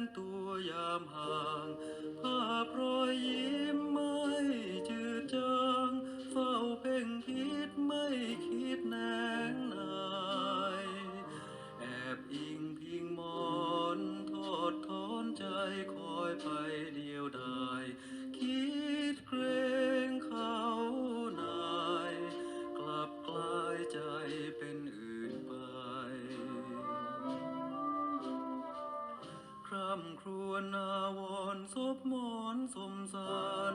นตัวยามห่างภาพรอยยิ้มไม่จืดจางเฝ้าเพ่งคิดไม่คิดแนงนายแอบอิงพิงมอนทอดถอนใจคอยไปเดียวดายำครวญนาวรณ์ซบมอนสมสาร